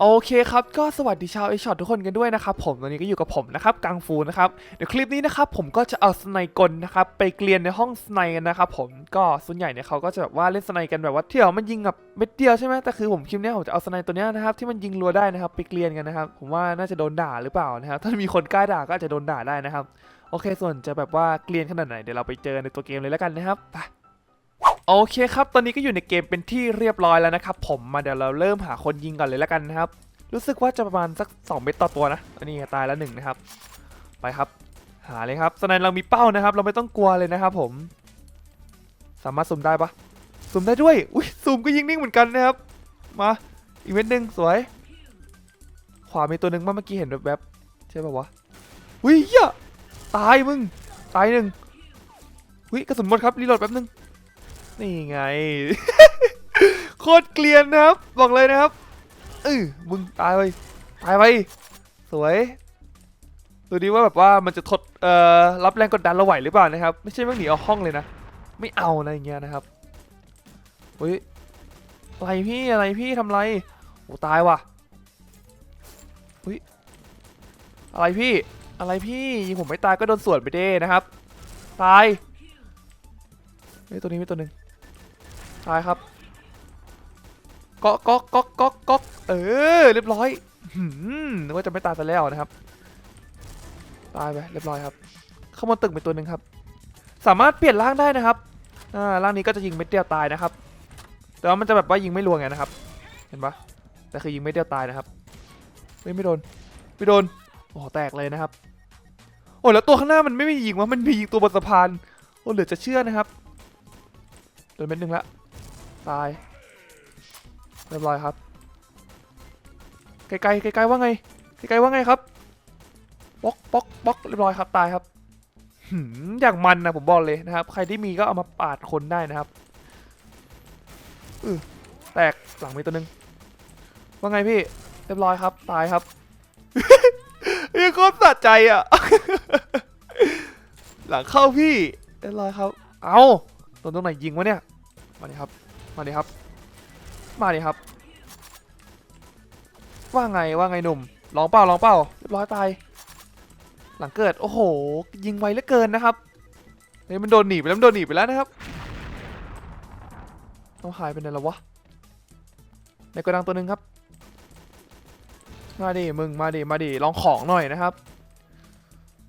โอเคครับก็สวัสดีชาวไอช็อตทุกคนกันด้วยนะครับผมตอนนี้ก็อยู่กับผมนะครับกังฟูนะครับเดี๋ยวคลิปนี้นะครับผมก็จะเอาสไนกลนะครับไปเกลียนในห้องสไนกันนะครับผมก็ส่วนใหญ่เนี่ยเขาก็จะแบบว่าเล่นสไนกันแบบว่าเที่ยวมันยิงแบบเม็ดเดียวใช่ไหมแต่คือผมคลิปนี้ผมจะเอาสไนตัวนี้นะครับที่มันยิงรัวได้นะครับไปเกลียนกันนะครับผมว่าน่าจะโดนด่าหรือเปล่านะครับถ้ามีคนกล้าด่าก็อาจจะโดนด่าได้นะครับโอเคส่วนจะแบบว่าเกลียนขนาดไหนเดี๋ยวเราไปเจอในตัวเกมเลยแล้วกันนะครับไป โอเคครับ ตอนนี้ก็อยู่ในเกมเป็นที่เรียบร้อยแล้วนะครับ ผมมาเดี๋ยวเราเริ่มหาคนยิงก่อนเลยแล้วกันนะครับ รู้สึกว่าจะประมาณสัก 2 เม็ดต่อตัวนะ อันนี้ตายแล้วหนึ่งนะครับ ไปครับ หาเลยครับสไนเรามีเป้านะครับ เราไม่ต้องกลัวเลยนะครับผม สามารถซูมได้ปะซูมได้ด้วย อุ้ยซูมก็ยิงนิ่งเหมือนกันนะครับ มาอีกเม็ดหนึ่งสวย ขวามีตัวหนึ่งเมื่อกี้เห็นแบบแบบๆใช่ปะวะอุ้ยเหี้ยตายมึง ตายหนึ่งอุ้ยกระสุนหมดครับรีโหลดแป๊บนึง นี่ไง โคตรเกลียนนะครับ บอกเลยนะครับเออมึงตายไปตายไปสวยดูดิว่าแบบว่ามันจะทดเอ่อรับแรงกดดันเราไหวหรือเปล่านะครับ ไม่ใช่ว่าหนีเอาห้องเลยนะ ไม่เอาอะไรอย่างเงี้ยนะครับเฮ้ยอะไรพี่อะไรพี่ทำไรโอ้ตายว่ะเฮ้ยอะไรพี่อะไรพี่ยิงผมไม่ตายก็โดนสวนไปเด้นะครับ ตาย เฮ้ยตัวนี้มีตัวหนึ่งตายครับก๊อกก๊อกก๊อกก๊อกก๊อกเออเรียบร้อยหืมนึกว่าจะไม่ตายซะแล้วนะครับ ตายไปเรียบร้อยครับ เข้ามาตึกเป็นตัวหนึ่งครับ สามารถเปลี่ยนร่างได้นะครับอ่าร่างนี้ก็จะยิงเม็ดเดียวตายนะครับ แต่ว่ามันจะแบบว่ายิงไม่รวงไงนะครับ เห็นปะแต่คือยิงเม็ดเดียวตายนะครับเฮ้ยไม่โดนไม่โดนโอ้โหแตกเลยนะครับโอ้แล้วตัวข้างหน้ามันไม่มียิงวะมันมียิงตัวบนสะพานโอ้เหลือจะเชื่อนะครับ โดนเม็ดหนึ่งละ ตาย เรียบร้อยครับ ไกลๆไกลๆว่าไง ไกลๆว่าไงครับป๊อกป๊อกป๊อกเรียบร้อยครับ ตายครับหืมอย่างมันนะผมบอกเลยนะครับ ใครที่มีก็เอามาปาดคนได้นะครับอือแตกหลังมีตัวหนึ่งว่าไงพี่ เรียบร้อยครับ ตายครับยังโคตรสะใจอะ หลังเข้าพี่ เรียบร้อยครับ เอาโด นตรงไหนยิงวะเนี่ย มาดิครับ มาดิครับ มาดิครับ ว่าไงว่าไงหนุ่ม ลองเป้าลองเป้าเรียบร้อยตาย หลังเกิด โอ้โห ยิงไวเหลือเกินนะครับเฮ้ยมันโดนหนีไปแล้วมันโดนหนีไปแล้วนะครับต้องหายไปไหนแล้ววะ ในกระดังตัวหนึ่งครับ มาดิมึงมาดิมาดิลองของหน่อยนะครับ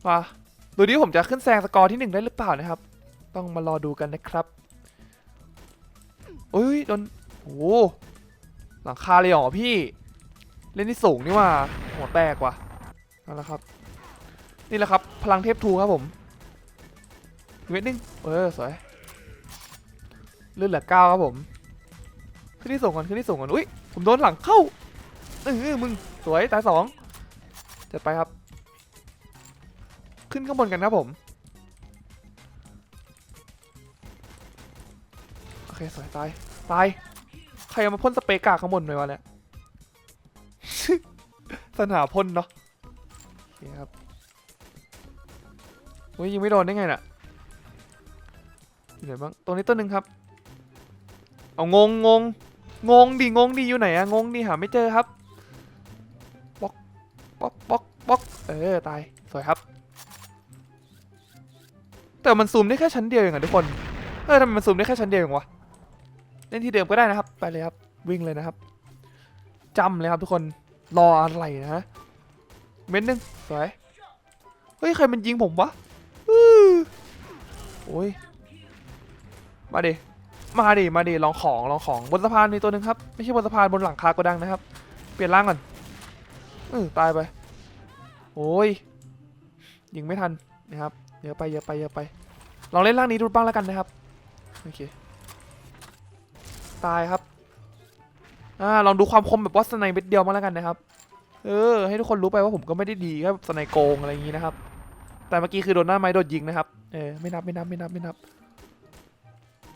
มาดูดิผมจะขึ้นแซงสกอร์ที่หนึ่งได้หรือเปล่านะครับ ต้องมารอดูกันนะครับอุ้ยโดนโอ้หลังคาเลยเหรอพี่ เล่นที่สูงนี่ว่าหัวแตกว่ะนั่นแหละครับ นี่แหละครับ พลังเทพทูครับผมเวทนึงเออสวยเลือดเหลือเก้าครับผม ขึ้นที่สูงก่อนขึ้นที่สูงก่อนอุ้ยผมโดนหลังเข้าเออมึงสวยตายสองจัดไปครับ ขึ้นข้างบนกันครับผม เคสวยตายตายใครเอามาพ่นสเปรย์กากข้างบนหน่อยวะเนี่ยสนหาพ่นเนาะโอเคครับอุ้ยยิงไม่โดนได้ไงน่ะอยู่ไหนบ้างตรงนี้ตัวหนึ่งครับ เอางงงงงงดิงงดิอยู่ไหนอะงงดิหาไม่เจอครับบล็อกบล็อกบล็อกบล็อกเออตายสวยครับ แต่มันซูมได้แค่ชั้นเดียวเองอะทุกคนเออทำไมมันซูมได้แค่ชั้นเดียวเองวะ เล่นที่เดิมก็ได้นะครับ ไปเลยครับ วิ่งเลยนะครับจำเลยครับทุกคน รออะไรนะเม็ดหนึงสวย เฮ้ย ใครมันยิงผมวะโอ้ย มาดิ มาดิ มาดิ ลองของ ลองของ บนสะพานมีตัวหนึ่งครับ ไม่ใช่บนสะพานบนหลังคาโกดังนะครับ เปลี่ยนร่างก่อนเออตายไป โอ้ย ยิงไม่ทันนะครับ เยอะไป เยอะไป เยอะไป ลองเล่นร่างนี้ดูบ้างแล้วกันนะครับ โอเค ตายครับอ่าลองดูความคมแบบว่าสไนเม็ดเดียวมาแล้วกันนะครับ เออ ให้ทุกคนรู้ไปว่าผมก็ไม่ได้ดีแค่สไนโกงอะไรอย่างนี้นะครับ แต่เมื่อกี้คือโดนหน้าไม้โดนยิงนะครับ เออไม่นับไม่นับไม่นับไม่นับ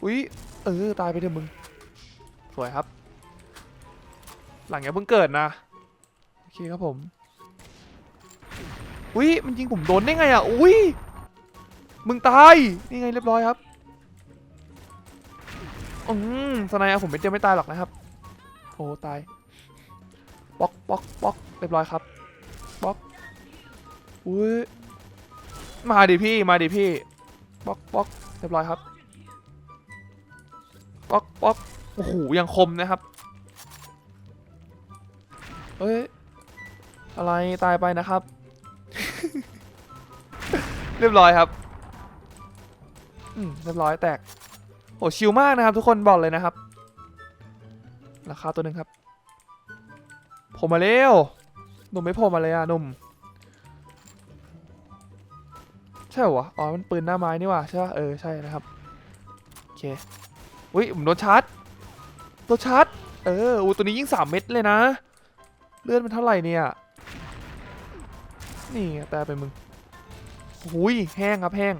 อุ้ยเออ ตายไปเถอะมึง สวยครับ หลังอย่าเพิ่งเกิดนะ โอเคครับผม อุ้ยมันยิงผมโดนได้ไงอะ อุ้ยมึงตาย นี่ไงเรียบร้อยครับ อืมสไนด์ผมเป็นเดียวไม่ตายหรอกนะครับโอ้ตายบล็อกบล็อกบล็อกเรียบร้อยครับบล็อกอุ้ยมาดิพี่มาดิพี่บล็อกบล็อกเรียบร้อยครับบล็อกบล็อกโอ้โหยังคมนะครับเฮ้ยอะไรตายไปนะครับ เรียบร้อยครับ อืมเรียบร้อยแตก โอ้ชิลมากนะครับ ทุกคนบอกเลยนะครับ ราคาตัวหนึ่งครับโผมมาเร็วหนุ่มไม่โผล่มาเลยอะหนุ่มใช่หรอวะอ๋อมันปืนหน้าไม้นี่ว่ะใช่ป่ะเออใช่นะครับโอเคอุ้ยผมโดนชาร์จโดนชาร์จเอออูตัวนี้ยิ่งสามเม็ดเลยนะ เลือดมันเท่าไหร่เนี่ยนี่แต่ไปมึงหุยแห้งครับแห้ง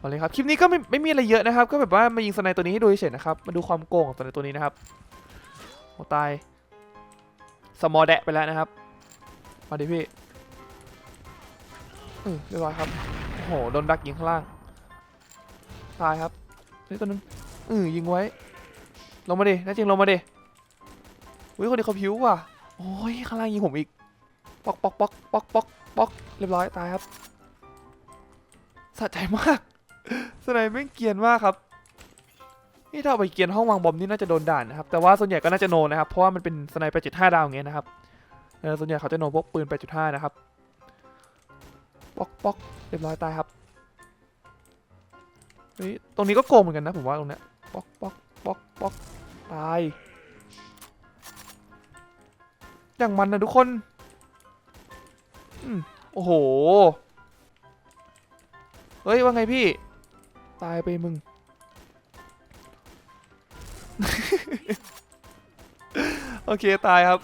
เอาเลยครับคลิปนี้ก็ไม่ไม่มีอะไรเยอะนะครับ ก็แบบว่ามายิงสไนตัวนี้ให้ดูเฉยๆนะครับมาดูความโกงของสไนตัวนี้นะครับโอ้ตายสมอแดะไปแล้วนะครับมาดิพี่เออเรียบร้อยครับโอ้โหโดนดักยิงข้างล่างตายครับนี่ตัวนึงเออยิงไว้ลงมาดิน่จริงลงมาดิอุ้ยคนนี้เขาผิวว่ะโอ้ยข้างล่างยิงผมอีกปอกป๊อกป๊อกป๊อกป๊อกป๊อกเรียบร้อยตายครับสะใจมาก สไนไม่งเกียนมากครับ นี่ถ้าเอาไปเกียนห้องวางบอมนี่น่าจะโดนด่านนะครับ แต่ว่าส่วนใหญ่ก็น่าจะโนนะครับ เพราะว่ามันเป็นสไนไปจุดห้าดาวอย่างเงี้ยนะครับเออส่วนใหญ่เขาจะโนพวกปืนไปจุดห้านะครับป๊อกป๊อกเรียบร้อยตายครับเฮ้ยตรงนี้ก็โกงเหมือนกันนะผมว่าตรงเนี้ยป๊อกป๊อกป๊อกป๊อกตาย อย่างมันนะทุกคนอืมโอ้โห เฮ้ย ว่าไงพี่ ตายไปมึง โอเคตายครับ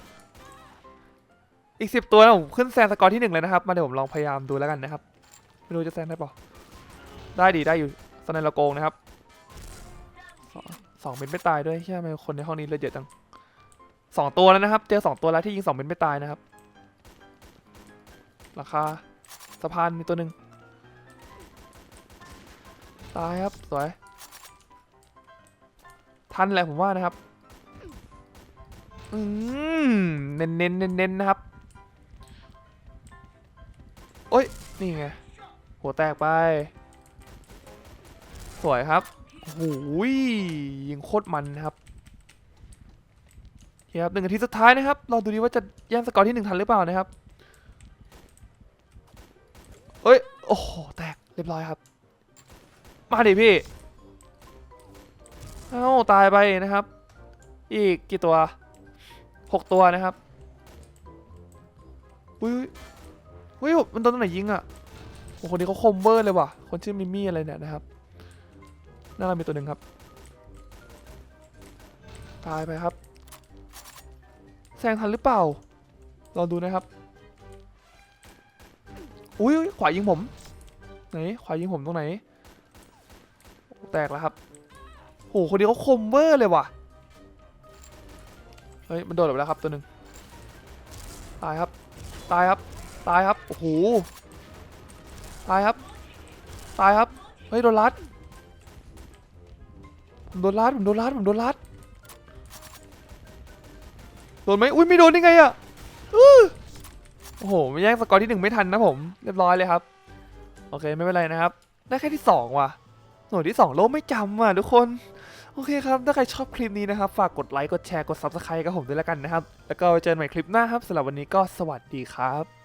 อีกสิบตัวนะผมขึ้นแซงสกอร์ที่หนึ่งเลยนะครับ มาเดี๋ยวผมลองพยายามดูแล้วกันนะครับ ไม่รู้จะแซงได้ปล่าได้ดีได้อยู่สไนเราโกงนะครับสองสองเป็นไม่ตายด้วยใช่ไหมคนในห้องนี้เลยเยอะจังสองตัวแล้วนะครับ เจอสองตัวแล้วที่ยิงสองเป็นไม่ตายนะครับราคาสะพานมีตัวหนึ่ง ตายครับ สวย ทันแหละผมว่านะครับ อืมเน้นเน้นเน้นเน้นนะครับ โอ้ย นี่ไง หัวแตกไป สวยครับโอ้โหยิงโคตรมันนะครับโอเคครับหนึ่งนาทีสุดท้ายนะครับเราดูดีว่าจะแย่งสกอร์ที่หนึ่งทันหรือเปล่านะครับเฮ้ย โอ้โห แตกเรียบร้อยครับ มาดิพี่ เอ้าตายไปนะครับ อีกกี่ตัวหกตัวนะครับ อุ้ยอุ้ยมันโดนตรงไหนยิงอะโอ้คนนี้เขาคมเวอร์เลยว่ะ คนชื่อมิมี่อะไรเนี่ยนะครับ น่าจะมีตัวหนึ่งครับ ตายไปครับ แซงทันหรือเปล่า ลองดูนะครับ อุ้ยขวายิงผม ไหน ขวายิงผมตรงไหน แตกแล้วครับโหคนนี้เขาคมเวอร์เลยว่ะ เฮ้ย มันโดดไปแล้วครับตัวหนึ่งตายครับ ตายครับ ตายครับ โอ้โห ตายครับ ตายครับ เฮ้ย โดนลัด ผมโดนลัด ผมโดนลัด ผมโดนลัด โดนไหมอุ้ยไม่โดนได้ไงอะโอ้โหไม่แย่งสกอร์ที่หนึ่งไม่ทันนะผม เรียบร้อยเลยครับ โอเค ไม่เป็นไรนะครับ ได้แค่ที่สองว่ะ หน่วยที่สองโลกไม่จำอะทุกคนโอเคครับ ถ้าใครชอบคลิปนี้นะครับ ฝากกดไลค์ กดแชร์ กด Subscribe กับผมด้วยแล้วกันนะครับ แล้วก็ไว้เจอกันใหม่คลิปหน้าครับสำหรับวันนี้ก็สวัสดีครับ